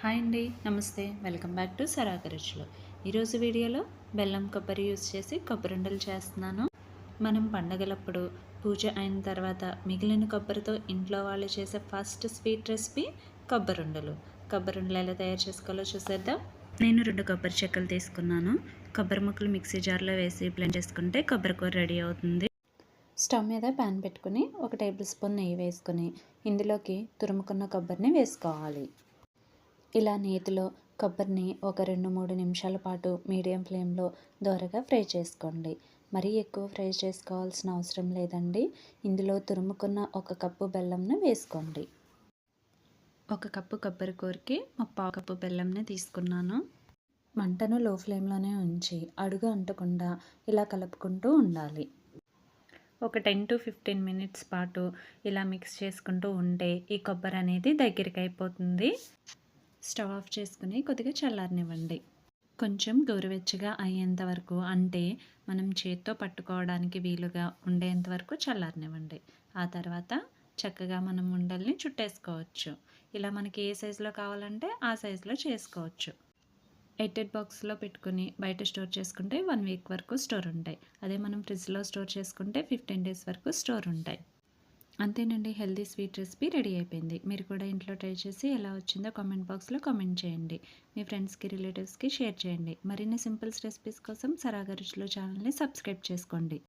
Hi అండి నమస్తే. Welcome back to సరాక ఈరోజు వీడియోలో బెల్లం కొబ్బరి యూస్ చేసి కొబ్బరిండలు చేస్తున్నాను. మనం పండగలప్పుడు పూజ అయిన తర్వాత మిగిలిన కొబ్బరితో ఇంట్లో వాళ్ళు చేసే ఫస్ట్ స్వీట్ రెసిపీ కొబ్బరిండలు కొబ్బరిండలు ఎలా తయారు చేసుకోవాలో చూసేద్దాం. నేను రెండు కొబ్బరి చెక్కలు తీసుకున్నాను. కొబ్బరి ముక్కలు మిక్సీ జార్లో వేసి బ్లెండ్ చేసుకుంటే కొబ్బరి కూర రెడీ అవుతుంది. స్టవ్ మీద ప్యాన్ పెట్టుకుని ఒక టేబుల్ స్పూన్ నెయ్యి వేసుకుని ఇందులోకి తురుముకున్న కొబ్బరిని వేసుకోవాలి. ఇలా నేతిలో కొబ్బరిని ఒక రెండు మూడు నిమిషాల పాటు మీడియం ఫ్లేమ్లో దోరగా ఫ్రై చేసుకోండి. మరీ ఎక్కువ ఫ్రై చేసుకోవాల్సిన అవసరం లేదండి. ఇందులో తురుముకున్న ఒక కప్పు బెల్లంను వేసుకోండి. ఒక కప్పు కొబ్బరి కూరకి ముప్పావు కప్పు బెల్లంని తీసుకున్నాను. మంటను లో ఫ్లేమ్లోనే ఉంచి అడుగు అంటకుండా ఇలా కలుపుకుంటూ ఉండాలి. ఒక టెన్ టు ఫిఫ్టీన్ మినిట్స్ పాటు ఇలా మిక్స్ చేసుకుంటూ ఉంటే ఈ కొబ్బరి అనేది దగ్గరికి అయిపోతుంది. స్టవ్ ఆఫ్ చేసుకుని కొద్దిగా చల్లారనివ్వండి. కొంచెం గోరువెచ్చగా అయ్యేంత వరకు అంటే మనం చేత్తో పట్టుకోవడానికి వీలుగా ఉండేంత వరకు చల్లారనివ్వండి. ఆ తర్వాత చక్కగా మనం ఉండల్ని చుట్టేసుకోవచ్చు. ఇలా మనకి ఏ సైజులో కావాలంటే ఆ సైజులో చేసుకోవచ్చు. ఎయిటెడ్ బాక్స్లో పెట్టుకుని బయట స్టోర్ చేసుకుంటే వన్ వీక్ వరకు స్టోర్ ఉంటాయి. అదే మనం ఫ్రిడ్జ్లో స్టోర్ చేసుకుంటే ఫిఫ్టీన్ డేస్ వరకు స్టోర్ ఉంటాయి. అంతేనండి. హెల్దీ స్వీట్ రెసిపీ రెడీ అయిపోయింది. మీరు కూడా ఇంట్లో ట్రై చేసి ఎలా వచ్చిందో కామెంట్ బాక్స్లో కామెంట్ చేయండి. మీ ఫ్రెండ్స్కి రిలేటివ్స్కి షేర్ చేయండి. మరిన్ని సింపుల్స్ రెసిపీస్ కోసం సరాగరుచులు ఛానల్ని సబ్స్క్రైబ్ చేసుకోండి.